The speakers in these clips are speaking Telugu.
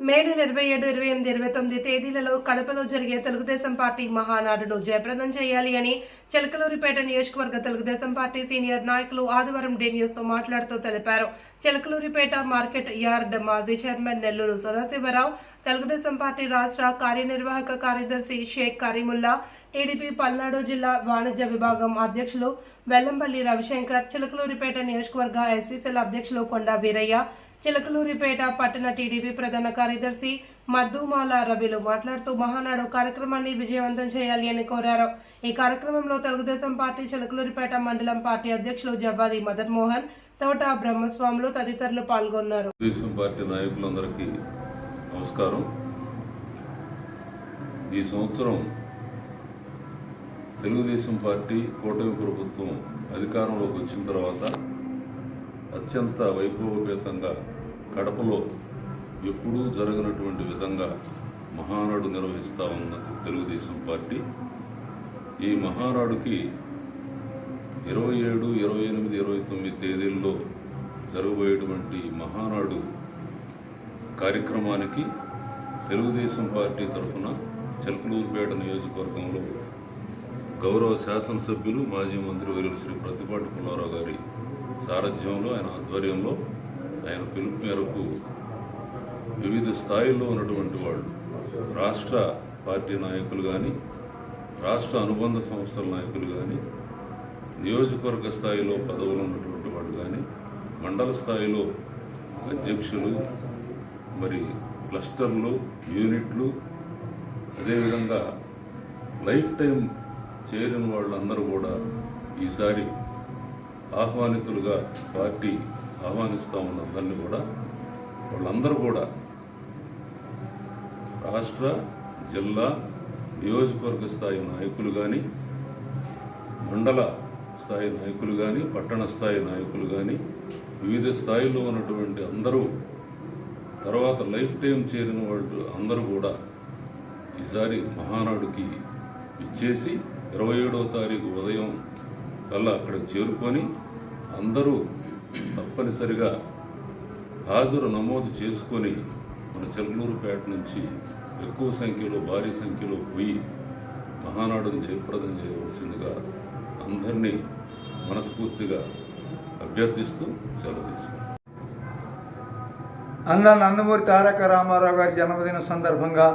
మే నెల ఇరవై ఏడు ఇరవై ఎనిమిది ఇరవై తొమ్మిది తేదీలలో కడపలో జరిగే తెలుగుదేశం పార్టీ మహానాడును జయప్రదం చేయాలి అని చిలకలూరిపేట నియోజకవర్గ తెలుగుదేశం పార్టీ సీనియర్ నాయకులు ఆదివారం డే న్యూస్తో మాట్లాడుతూ తెలిపారు. చిలకలూరిపేట మార్కెట్ యార్డ్ మాజీ చైర్మన్ నెల్లూరు సదాశివరావు తెలుగుదేశం పార్టీ రాష్ట్ర కార్యనిర్వాహక కార్యదర్శి షేక్ కరీముల్లా టీడీపీ పల్నాడు జిల్లా వాణిజ్య విభాగం అధ్యక్షులు వెల్లంపల్లి రవిశంకర్ చిలకలూరిపేట నియోజకవర్గ ఎస్సీసీల అధ్యక్షులు కొండా వీరయ్య చిలకలూరిపేట పట్టణ టీడీపీ ప్రధాన కార్యదర్శి మద్దుమాల రవిలు మాట్లాడుతూ మహానాడు కార్యక్రమాన్ని విజయవంతం చేయాలి అని కోరారు. ఈ కార్యక్రమంలో తెలుగుదేశం పార్టీ చిలకలూరిపేట మండలం పార్టీ అధ్యక్షులు జవ్వాది మదన్ మోహన్ తోట బ్రహ్మస్వాములు తదితరులు పాల్గొన్నారు. తెలుగుదేశం పార్టీ నాయకులందరికీ నమస్కారం. ఈ సంవత్సరం తెలుగుదేశం పార్టీ కూటమి ప్రభుత్వం అధికారంలోకి వచ్చిన తర్వాత అత్యంత వైభవపేతంగా కడపలో ఎప్పుడూ జరగనటువంటి విధంగా మహానాడు నిర్వహిస్తూ ఉన్న తెలుగుదేశం పార్టీ ఈ మహానాడుకి ఇరవై ఏడు ఇరవై ఎనిమిది ఇరవై తొమ్మిది తేదీల్లో జరగబోయేటువంటి మహానాడు కార్యక్రమానికి తెలుగుదేశం పార్టీ తరఫున చిలకలూరుపేట నియోజకవర్గంలో గౌరవ శాసనసభ్యులు మాజీ మంత్రి మంత్రివర్యులు శ్రీ ప్రతిపాటి పుల్లారావు గారి సారథ్యంలో ఆయన ఆధ్వర్యంలో ఆయన పిలుపు మేరకు వివిధ స్థాయిల్లో ఉన్నటువంటి వాళ్ళు రాష్ట్ర పార్టీ నాయకులు కానీ రాష్ట్ర అనుబంధ సంస్థల నాయకులు కానీ నియోజకవర్గ స్థాయిలో పదవులు ఉన్నటువంటి వాళ్ళు కానీ మండల స్థాయిలో అధ్యక్షులు మరి క్లస్టర్లు యూనిట్లు అదేవిధంగా లైఫ్ టైం చేరిన వాళ్ళందరూ కూడా ఈసారి ఆహ్వానితులుగా పార్టీ ఆహ్వానిస్తూ ఉన్న అందరినీ కూడా వాళ్ళందరూ కూడా రాష్ట్ర జిల్లా నియోజకవర్గ స్థాయి నాయకులు కానీ మండల స్థాయి నాయకులు కానీ పట్టణ స్థాయి నాయకులు కానీ వివిధ స్థాయిలో ఉన్నటువంటి అందరూ తర్వాత లైఫ్ టైం చేరిన వాళ్ళు అందరూ కూడా ఈసారి మహానాడుకి ఇచ్చేసి ఇరవై ఏడవ తారీఖు ఉదయం కల్లా అక్కడికి చేరుకొని అందరూ తప్పనిసరిగా హాజరు నమోదు చేసుకొని మన చెల్లూరుపేట నుంచి ఎక్కువ సంఖ్యలో భారీ సంఖ్యలో పోయి మహానాడును జయప్రదం చేయవలసిందిగా అందరినీ మనస్ఫూర్తిగా అభ్యర్థిస్తూ సెలవు తీసుకుంటాం అన్న నందమూరి తారక రామారావు గారి జన్మదిన సందర్భంగా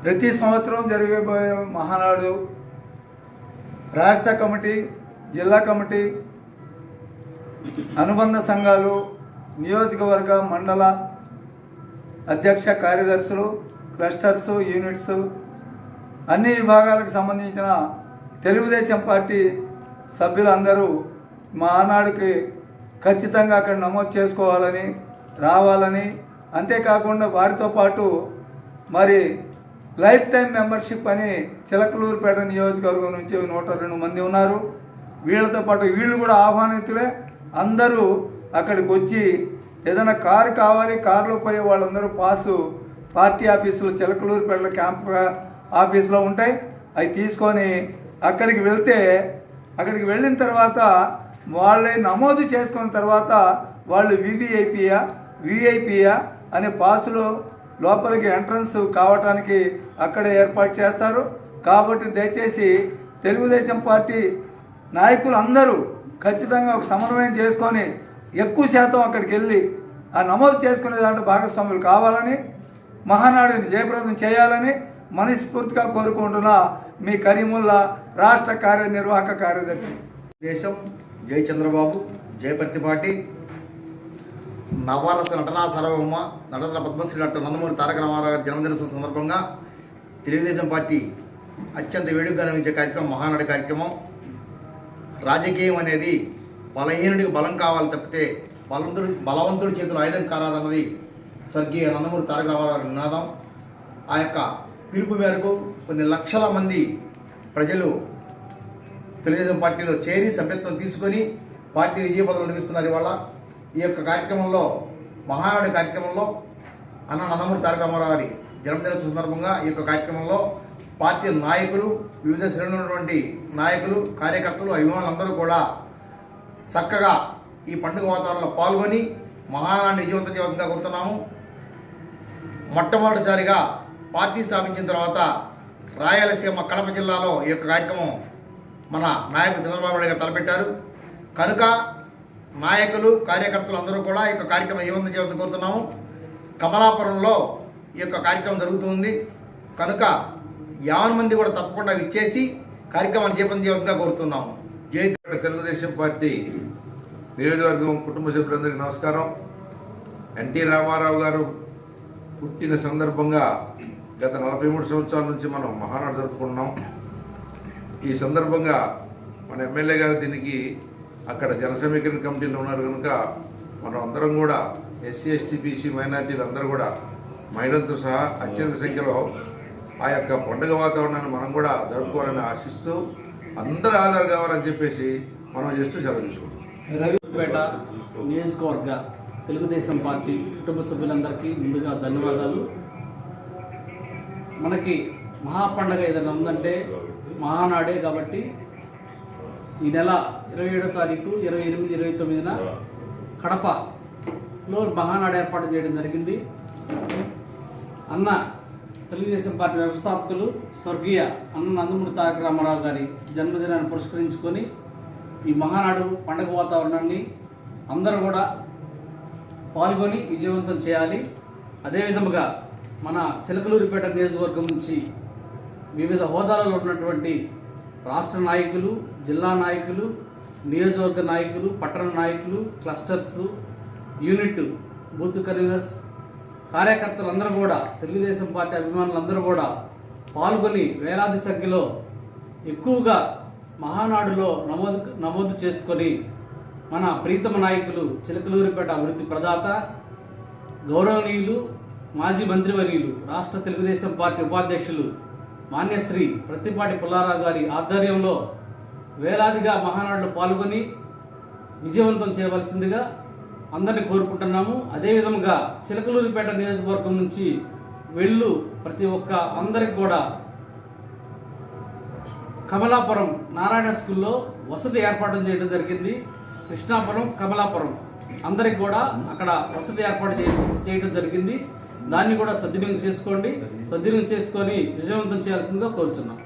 ప్రతి సంవత్సరం జరిగే మహానాడు రాష్ట్ర కమిటీ జిల్లా కమిటీ అనుబంధ సంఘాలు నియోజకవర్గ మండల అధ్యక్ష కార్యదర్శులు క్లస్టర్స్ యూనిట్స్ అన్ని విభాగాలకు సంబంధించిన తెలుగుదేశం పార్టీ సభ్యులందరూ మా ఆనాడుకి ఖచ్చితంగా అక్కడ నమోదు చేసుకోవాలని రావాలని అంతేకాకుండా వారితో పాటు మరి లైఫ్ టైం మెంబర్షిప్ అని చిలకలూరుపేట నియోజకవర్గం నుంచి నూట రెండు మంది ఉన్నారు. వీళ్ళతో పాటు వీళ్ళు కూడా ఆహ్వానితులే. అందరూ అక్కడికి వచ్చి ఏదైనా కారు కావాలి కారులో పోయే వాళ్ళందరూ పాసు పార్టీ ఆఫీసులో చిలకలూరుపేట క్యాంప్ ఆఫీసులో ఉంటాయి. అవి తీసుకొని అక్కడికి వెళ్తే అక్కడికి వెళ్ళిన తర్వాత వాళ్ళే నమోదు చేసుకున్న తర్వాత వాళ్ళు వివిఐపియా విఐపియా అనే పాసులు లోపలికి ఎంట్రన్స్ కావటానికి అక్కడే ఏర్పాటు చేస్తారు. కాబట్టి దయచేసి తెలుగుదేశం పార్టీ నాయకులు అందరూ ఖచ్చితంగా ఒక సమన్వయం చేసుకొని ఎక్కువ శాతం అక్కడికి వెళ్ళి ఆ నమోదు చేసుకునే దాంట్లో భాగస్వాములు కావాలని మహానాడుని జయప్రదం చేయాలని మనస్ఫూర్తిగా కోరుకుంటున్న మీ కరీముల్లా రాష్ట్ర కార్యనిర్వాహక కార్యదర్శి. దేశం జై చంద్రబాబు జయ ప్రతిపాటి. నవారస నటనా సార్వభౌమ నటన పద్మశ్రీ డాక్టర్ నందమూరి తారక రామారావు గారి జన్మదినోత్సవం సందర్భంగా తెలుగుదేశం పార్టీ అత్యంత వేడుకగా నిర్మించే కార్యక్రమం మహానాడు కార్యక్రమం. రాజకీయం అనేది బలహీనుడికి బలం కావాలి తప్పితే బలవంతుడి బలవంతుడి చేతులు ఆయుధం కారాదన్నది స్వర్గీయ నందమూరి తారక రామారావు నినాదం. ఆ యొక్క పిలుపు మేరకు కొన్ని లక్షల మంది ప్రజలు తెలుగుదేశం పార్టీలో చేరి సభ్యత్వం తీసుకొని పార్టీ విజయపదం నడిపిస్తున్నారు ఇవాళ. ఈ యొక్క కార్యక్రమంలో మహానాడు కార్యక్రమంలో అన్న నందమూరి తారక రామారావు గారి జన్మదిన సందర్భంగా ఈ యొక్క కార్యక్రమంలో పార్టీ నాయకులు వివిధ శ్రేణులైనటువంటి నాయకులు కార్యకర్తలు అభిమానులందరూ కూడా చక్కగా ఈ పండుగ వాతావరణంలో పాల్గొని మహానాడు విజయవంతం చేయవలసిందిగా కోరుతున్నాము. మొట్టమొదటిసారిగా పార్టీ స్థాపించిన తర్వాత రాయలసీమ కడప జిల్లాలో ఈ యొక్క కార్యక్రమం మన నాయకుడు చంద్రబాబు నాయుడు గారు తలపెట్టారు. కనుక నాయకులు కార్యకర్తలు అందరూ కూడా ఈ యొక్క కార్యక్రమం ఏమంది చేయాల్సి కోరుతున్నాము. కమలాపురంలో ఈ యొక్క కార్యక్రమం జరుగుతుంది. కనుక యావన్ మంది కూడా తప్పకుండా ఇచ్చేసి కార్యక్రమాన్ని చేపట్టం చేయాల్సిందిగా కోరుతున్నాము. జై ఇక్కడ తెలుగుదేశం పార్టీ నియోజకవర్గం కుటుంబ సభ్యులందరికీ నమస్కారం. ఎన్టీ రామారావు గారు పుట్టిన సందర్భంగా గత నలభై మూడు సంవత్సరాల నుంచి మనం మహానాడు జరుపుకుంటున్నాం. ఈ సందర్భంగా మన ఎమ్మెల్యే గారు దీనికి అక్కడ జనసమీకరణ కమిటీలో ఉన్నారు కనుక మనం అందరం కూడా ఎస్సీ ఎస్టీ బీసీ మైనార్టీలు అందరూ కూడా మహిళలతో సహా అత్యంత సంఖ్యలో ఆ యొక్క పండుగ వాతావరణాన్ని మనం కూడా జరుపుకోవాలని ఆశిస్తూ అందరూ ఆధారు కావాలని చెప్పేసి మనం చేస్తూ సెలవు తీసుకుంటాం పేట నియోజకవర్గ తెలుగుదేశం పార్టీ కుటుంబ సభ్యులందరికీ ముందుగా ధన్యవాదాలు. మనకి మహాపండగ ఏదైనా ఉందంటే మహానాడే కాబట్టి ఈ నెల ఇరవై ఏడో తారీఖు ఇరవై ఎనిమిది ఇరవై తొమ్మిదిన కడపలో మహానాడు ఏర్పాటు చేయడం జరిగింది. అన్న తెలుగుదేశం పార్టీ వ్యవస్థాపకులు స్వర్గీయ అన్న నందమూరి తారక రామారావు గారి జన్మదినాన్ని పురస్కరించుకొని ఈ మహానాడు పండగ వాతావరణాన్ని అందరూ కూడా పాల్గొని విజయవంతం చేయాలి. అదేవిధముగా మన చిలకలూరిపేట నియోజకవర్గం నుంచి వివిధ హోదాలలో ఉన్నటువంటి రాష్ట్ర నాయకులు జిల్లా నాయకులు నియోజకవర్గ నాయకులు పట్టణ నాయకులు క్లస్టర్స్ యూనిట్ బూత్ కన్వీనర్స్ కార్యకర్తలందరూ కూడా తెలుగుదేశం పార్టీ అభిమానులందరూ కూడా పాల్గొని వేలాది సంఖ్యలో ఎక్కువగా మహానాడులో నమోదు నమోదు చేసుకొని మన ప్రీతమ నాయకులు చిలకలూరిపేట అభివృద్ధి ప్రదాత గౌరవనీయులు మాజీ మంత్రివర్యులు రాష్ట్ర తెలుగుదేశం పార్టీ ఉపాధ్యక్షులు మాన్యశ్రీ ప్రతిపాటి పుల్లారావు గారి ఆధ్వర్యంలో వేలాదిగా మహానాడులో పాల్గొని విజయవంతం చేయవలసిందిగా అందరినీ కోరుకుంటున్నాము. అదేవిధంగా చిలకలూరిపేట నియోజకవర్గం నుంచి వెళ్ళు ప్రతి ఒక్క అందరికి కూడా కమలాపురం నారాయణ స్కూల్లో వసతి ఏర్పాటు చేయడం జరిగింది. కృష్ణాపురం కమలాపురం అందరికి కూడా అక్కడ వసతి ఏర్పాటు చేయడం జరిగింది. దాన్ని కూడా సద్వినియోగం చేసుకోండి. సద్వినియోగం చేసుకొని విజయవంతం చేయాల్సిందిగా కోరుతున్నాం